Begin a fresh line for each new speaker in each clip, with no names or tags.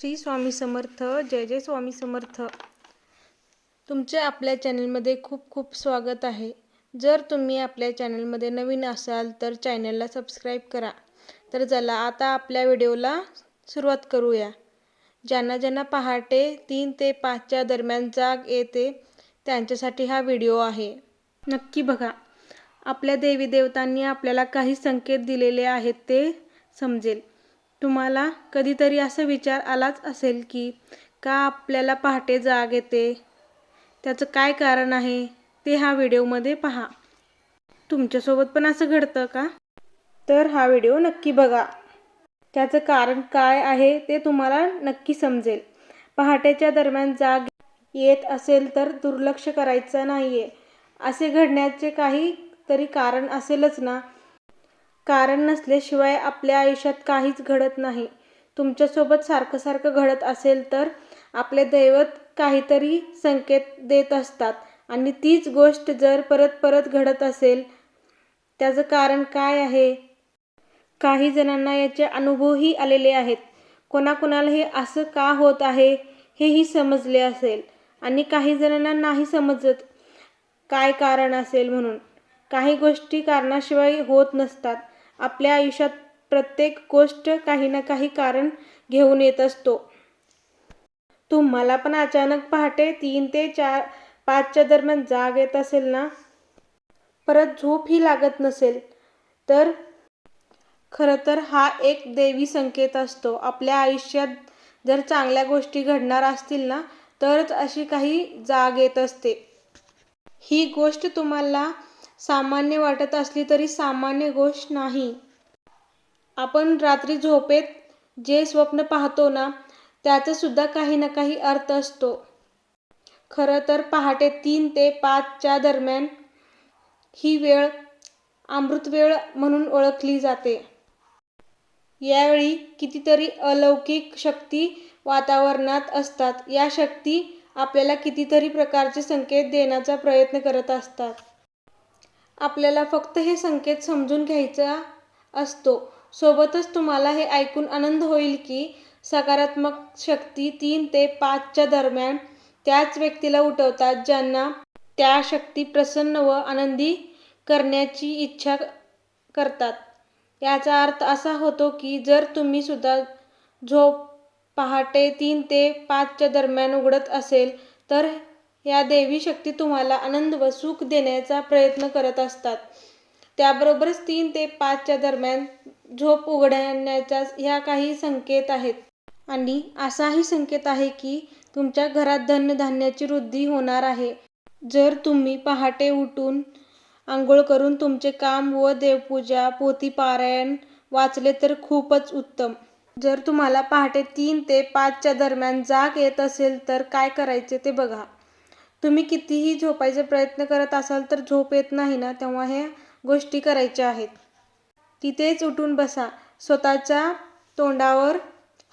श्री स्वामी समर्थ जय जय स्वामी समर्थ. तुमचे आपल्या चॅनलमध्ये खूप खूप स्वागत आहे. जर तुम्ही आपल्या चॅनलमध्ये नवीन असाल तर चॅनलला सबस्क्राईब करा. तर चला आता आपल्या व्हिडिओला सुरुवात करूया. ज्यांना ज्यांना पहाटे तीन ते पाचच्या दरम्यान जाग येते त्यांच्यासाठी हा व्हिडिओ आहे. नक्की बघा. आपल्या देवी देवतांनी आपल्याला काही संकेत दिलेले आहेत ते समजेल. तुम्हाला कधीतरी असा विचार आलाच असेल की का आपल्याला पहाटे जाग येते? त्याचं काय कारण आहे? ते हा व्हिडिओमध्ये पहा. तुमच्यासोबत पण असं घडतं का? तर हा व्हिडिओ नक्की बघा. त्याचं कारण काय आहे ते तुम्हाला नक्की समजेल. पहाटेच्या दरम्यान जाग येत असेल तर दुर्लक्ष करायचं नाही आहे असे घडण्याचे काही तरी कारण असेलच ना? कारण नसल्याशिवाय आपल्या आयुष्यात काहीच घडत नाही. तुमच्यासोबत सारखं सारखं घडत असेल तर आपले दैवत काहीतरी संकेत देत असतात आणि तीच गोष्ट जर परत परत घडत असेल त्याचं कारण काय आहे? काही जणांना याचे अनुभवही आलेले आहेत. कोणाकोणाला हे असं का होत आहे हेही समजले असेल आणि काही जणांना नाही समजत काय कारण असेल म्हणून. काही गोष्टी कारणाशिवाय होत नसतात. आपल्या आयुष्यात प्रत्येक गोष्ट काही ना काही कारण घेऊन येत असतो. तुम्हाला पण अचानक पहाटे तीन ते चार पाचच्या दरम्यान जाग येत असेल ना? परत झोप ही लागत नसेल. तर खरं तर हा एक देवी संकेत असतो. आपल्या आयुष्यात जर चांगल्या गोष्टी घडणार असतील ना तरच अशी काही जाग येत असते. ही गोष्ट तुम्हाला सामान्य वाटत असली तरी सामान्य गोष्ट नाही. आपण रात्री झोपेत जे स्वप्न पाहतो ना त्याचासुद्धा काही ना काही अर्थ असतो. खरं तर पहाटे तीन ते पाचच्या दरम्यान ही वेळ अमृत वेळ म्हणून ओळखली जाते. यावेळी कितीतरी अलौकिक शक्ती वातावरणात असतात. या शक्ती आपल्याला कितीतरी प्रकारचे संकेत देण्याचा प्रयत्न करत असतात. आपल्याला फक्त हे संकेत समजून घ्यायचा असतो. सोबतच तुम्हाला हे ऐकून आनंद होईल की सकारात्मक शक्ती तीन ते पाचच्या दरम्यान त्याच व्यक्तीला उठवतात ज्यांना त्या शक्ती प्रसन्न व आनंदी करण्याची इच्छा करतात. याचा अर्थ असा होतो की जर तुम्ही सुद्धा झोप पहाटे तीन ते पाचच्या दरम्यान उघडत असेल तर या देवी शक्ती तुम्हाला आनंद व सुख देण्याचा प्रयत्न करत असतात. त्याबरोबरच तीन ते पाचच्या दरम्यान झोप उघडण्याच्या ह्या काही संकेत आहेत. आणि असाही संकेत आहे की तुमच्या घरात धनधान्याची वृद्धी होणार आहे. जर तुम्ही पहाटे उठून आंघोळ करून तुमचे काम व देवपूजा पोथीपारायण वाचले तर खूपच उत्तम. जर तुम्हाला पहाटे तीन ते पाचच्या दरम्यान जाग येत असेल तर काय करायचे ते बघा. तुम्ही कितीही झोपायचा प्रयत्न करत असाल तर झोप येत नाही ना तेव्हा ह्या गोष्टी करायच्या आहेत. तिथेच उठून बसा. स्वतःच्या तोंडावर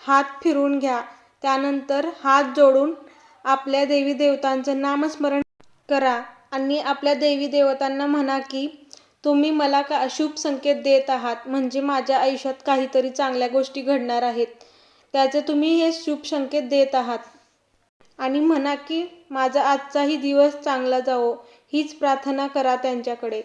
हात फिरून घ्या. त्यानंतर हात जोडून आपल्या देवी देवतांचं नामस्मरण करा आणि आपल्या देवी देवतांना म्हणा की तुम्ही मला का अशुभ संकेत देत आहात? म्हणजे माझ्या आयुष्यात काहीतरी चांगल्या गोष्टी घडणार आहेत. त्याचे तुम्ही हे शुभ संकेत देत आहात. आणि म्हणा की माझा आजचाही दिवस चांगला जावो हीच प्रार्थना करा त्यांच्याकडे.